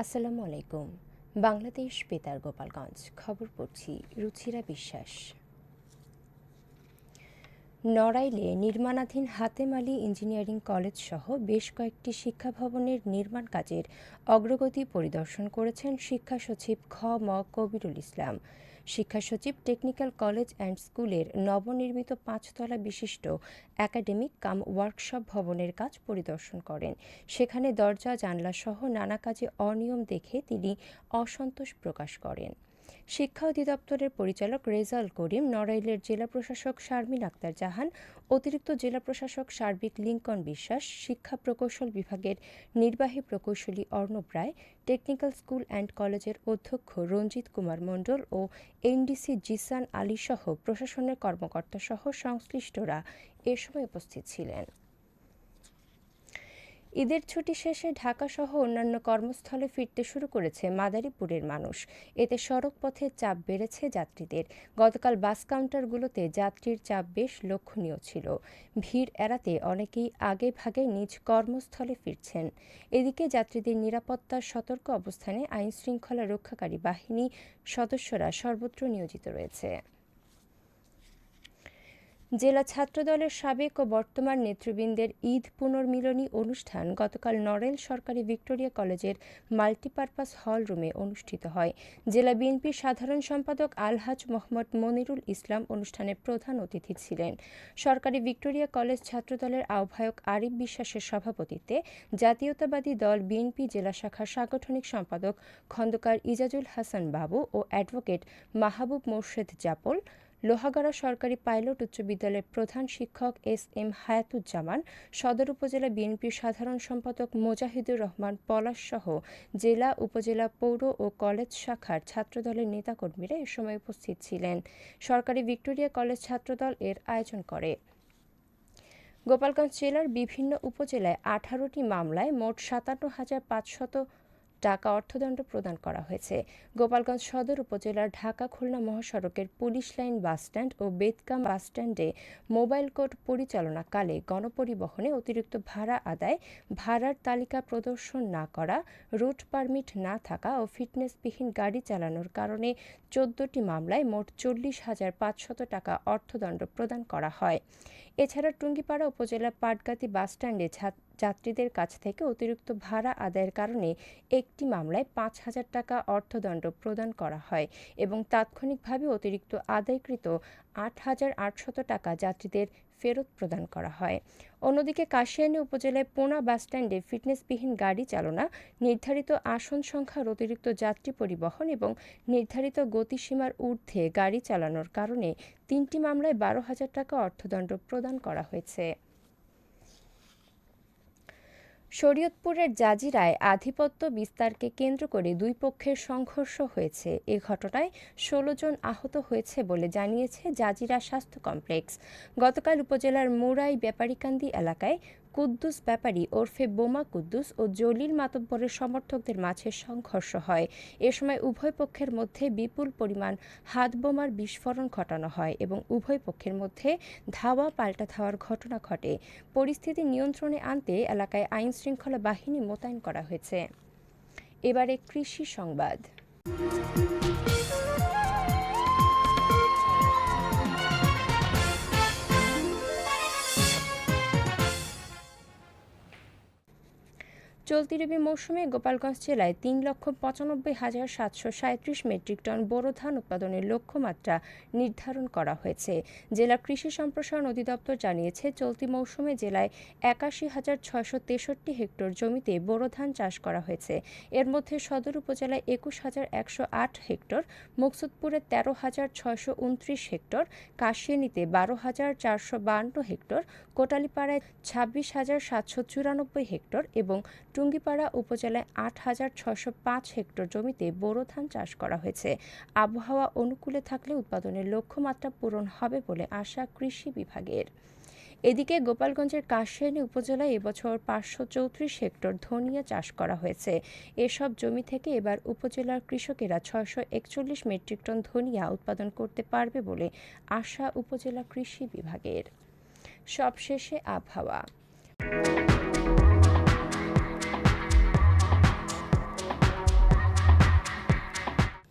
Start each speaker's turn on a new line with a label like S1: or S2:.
S1: আসসালামু আলাইকুম। বাংলাদেশ বেতার গোপালগঞ্জ খবর পড়ছি রুচিরা বিশ্বাস। নড়াইলে নির্মাণাধীন হাতেম আলী ইঞ্জিনিয়ারিং কলেজ সহ বেশ কয়েকটি শিক্ষা ভবনের নির্মাণ কাজের অগ্রগতি পরিদর্শন করেছেন শিক্ষা সচিব খ ম কবিরুল ইসলাম। শিক্ষা সচিব টেকনিক্যাল কলেজ অ্যান্ড স্কুলের নবনির্মিত পাঁচতলা বিশিষ্ট একাডেমিক কাম ওয়ার্কশপ ভবনের কাজ পরিদর্শন করেন। সেখানে দরজা, জানলা সহ নানা কাজে অনিয়ম দেখে তিনি অসন্তোষ প্রকাশ করেন। শিক্ষা অধিদপ্তরের পরিচালক রেজাল করিম, নড়াইলের জেলা প্রশাসক শারমিন আক্তার জাহান, অতিরিক্ত জেলা প্রশাসক সার্বিক লিঙ্কন বিশ্বাস, শিক্ষা প্রকৌশল বিভাগের নির্বাহী প্রকৌশলী Arnab Roy, technical school and কলেজের অধ্যক্ষ রঞ্জিত কুমার মণ্ডল ও এনডিসি জিসান আলী সহ প্রশাসনের কর্মকর্তা সহ সংশ্লিষ্টরা এ সময় উপস্থিত ছিলেন। ঈদের ছুটি শেষে ঢাকাসহ অন্যান্য কর্মস্থলে ফিরতে শুরু করেছে মাদারীপুরের মানুষ। এতে সড়ক পথে চাপ বেড়েছে যাত্রীদের। গতকাল বাস কাউন্টারগুলোতে যাত্রীর চাপ বেশ লক্ষণীয় ছিল। ভিড় এড়াতে অনেকেই আগে ভাগে নিজ কর্মস্থলে ফিরছেন। এদিকে যাত্রীদের নিরাপত্তার সতর্ক অবস্থানে আইন শৃঙ্খলা রক্ষাকারী বাহিনী সদস্যরা সর্বত্র নিয়োজিত রয়েছে। জেলা ছাত্রদলের সাবেক ও বর্তমান নেতৃবৃন্দের ঈদ পুনর্মিলনী অনুষ্ঠান গতকাল নরেল সরকারি ভিক্টোরিয়া কলেজের মাল্টিপারপাস হল রুমে অনুষ্ঠিত হয়। জেলা বিএনপির সাধারণ সম্পাদক আলহাজ মোহাম্মদ মনিরুল ইসলাম অনুষ্ঠানে প্রধান অতিথি ছিলেন। সরকারি ভিক্টোরিয়া কলেজ ছাত্রদলের আহ্বায়ক আরিফ বিশ্বাসের সভাপতিত্বে জাতীয়তাবাদী দল বিএনপি জেলা শাখার সাংগঠনিক সম্পাদক খন্দকার ইজাজুল হাসান বাবু ও অ্যাডভোকেট মাহবুব মোর্শেদ জাপল লোহাগাড়া সরকারি পাইলট উচ্চ বিদ্যালয়ের প্রধান শিক্ষক এস এম হায়াতুজ্জামান, সদর উপজেলা বিএনপির সাধারণ সম্পাদক মোজাহিদুর রহমান পলাশ সহ জেলা, উপজেলা পৌর ও কলেজ শাখার ছাত্রদলের নেতাকর্মীরা এ সময় উপস্থিত ছিলেন। সরকারি ভিক্টোরিয়া কলেজ ছাত্রদল এর আয়োজন করে। গোপালগঞ্জ জেলার বিভিন্ন উপজেলায় আঠারোটি মামলায় মোট সাতান্ন হাজার পাঁচশত টাকা অর্থদণ্ড প্রদান করা হয়েছে। গোপালগঞ্জ সদর উপজেলার ঢাকা খুলনা মহাসড়কের পুলিশ লাইন বাসস্ট্যান্ড ও বেদকাম বাসস্ট্যান্ডে মোবাইল কোর্ট পরিচালনাকালে গণপরিবহনে অতিরিক্ত ভাড়া আদায়, ভাড়ার তালিকা প্রদর্শন না করা, রুট পারমিট না থাকা ও ফিটনেসবিহীন গাড়ি চালানোর কারণে চোদ্দটি মামলায় মোট চল্লিশ হাজার পাঁচশত টাকা অর্থদণ্ড প্রদান করা হয়। এছাড়া টুঙ্গিপাড়া উপজেলা পাটগাতি বাসস্ট্যান্ডে যাত্রীদের কাছ থেকে অতিরিক্ত ভাড়া আদায়ের কারণে একটি মামলায় পাঁচ হাজার টাকা অর্থদণ্ড প্রদান করা হয় এবং তাৎক্ষণিকভাবে অতিরিক্ত আদায়কৃত আট হাজার আটশত টাকা যাত্রীদের ফেরত প্রদান করা হয়। অন্যদিকে কাশিয়ানী উপজেলায় পোনা বাসস্ট্যান্ডে ফিটনেসবিহীন গাড়ি চালনা, নির্ধারিত আসন সংখ্যার অতিরিক্ত যাত্রী পরিবহন এবং নির্ধারিত গতিসীমার ঊর্ধ্বে গাড়ি চালানোর কারণে তিনটি মামলায় বারো হাজার টাকা অর্থদণ্ড প্রদান করা হয়েছে। শরীয়তপুরের জাজিরায় আধিপত্য বিস্তারকে কেন্দ্র করে দুই পক্ষের সংঘর্ষ হয়েছে। এ ঘটনায় ষোলো জন আহত হয়েছে বলে জানিয়েছে জাজিরা স্বাস্থ্য কমপ্লেক্স। গতকাল উপজেলার মোড়াই ব্যাপারিকান্দি এলাকায় কুদ্দুস ব্যাপারী ওরফে বোমা কুদ্দুস ও জলিল মাতব্বরের সমর্থকদের মাঝে সংঘর্ষ হয়। এ সময় উভয় পক্ষের মধ্যে বিপুল পরিমাণ হাত বোমার বিস্ফোরণ ঘটানো হয় এবং উভয় পক্ষের মধ্যে ধাওয়া পাল্টা ধাওয়ার ঘটনা ঘটে। পরিস্থিতি নিয়ন্ত্রণে আনতে এলাকায় আইন শৃঙ্খলা বাহিনী মোতায়েন করা হয়েছে। এবারে কৃষি সংবাদ। চলতি রবি মৌসুমে গোপালগঞ্জ জেলায় তিন লক্ষ পঁচানব্বই হাজার সাতশো সাঁত্রিশ মেট্রিক টন বোরো ধান উৎপাদনের লক্ষ্যমাত্রা নির্ধারণ করা হয়েছে। জেলা কৃষি সম্প্রসারণ অধিদপ্তর জানিয়েছে, চলতি মৌসুমে জেলায় একাশি হাজার ছয়শো তেষট্টি হেক্টর জমিতে বোরো ধান চাষ করা হয়েছে। এর মধ্যে সদর উপজেলায় একুশ হাজার একশো আট হেক্টর, মুকসুদপুরে তেরো হাজার ছয়শো উনত্রিশ হেক্টর, কাশিয়ানিতে বারো হাজার চারশো বান্ন হেক্টর, কোটালীপাড়ায় ছাব্বিশ হাজার সাতশো চুরানব্বই হেক্টর এবং টুঙ্গিপাড়া উপজেলায় আট হাজার ছশো পাঁচ হেক্টর জমিতে বোরো ধান চাষ করা হয়েছে। আবহাওয়া অনুকূলে থাকলে উৎপাদনের লক্ষ্যমাত্রা পূরণ হবে বলে আশা কৃষি বিভাগের। এদিকে গোপালগঞ্জের কাশিয়ানী উপজেলায় এবছর পাঁচশো চৌত্রিশ হেক্টর ধনিয়া চাষ করা হয়েছে। এসব জমি থেকে এবার উপজেলার কৃষকেরা ছয়শো একচল্লিশ মেট্রিক টন ধনিয়া উৎপাদন করতে পারবে বলে আশা উপজেলা কৃষি বিভাগের। সবশেষে আবহাওয়া।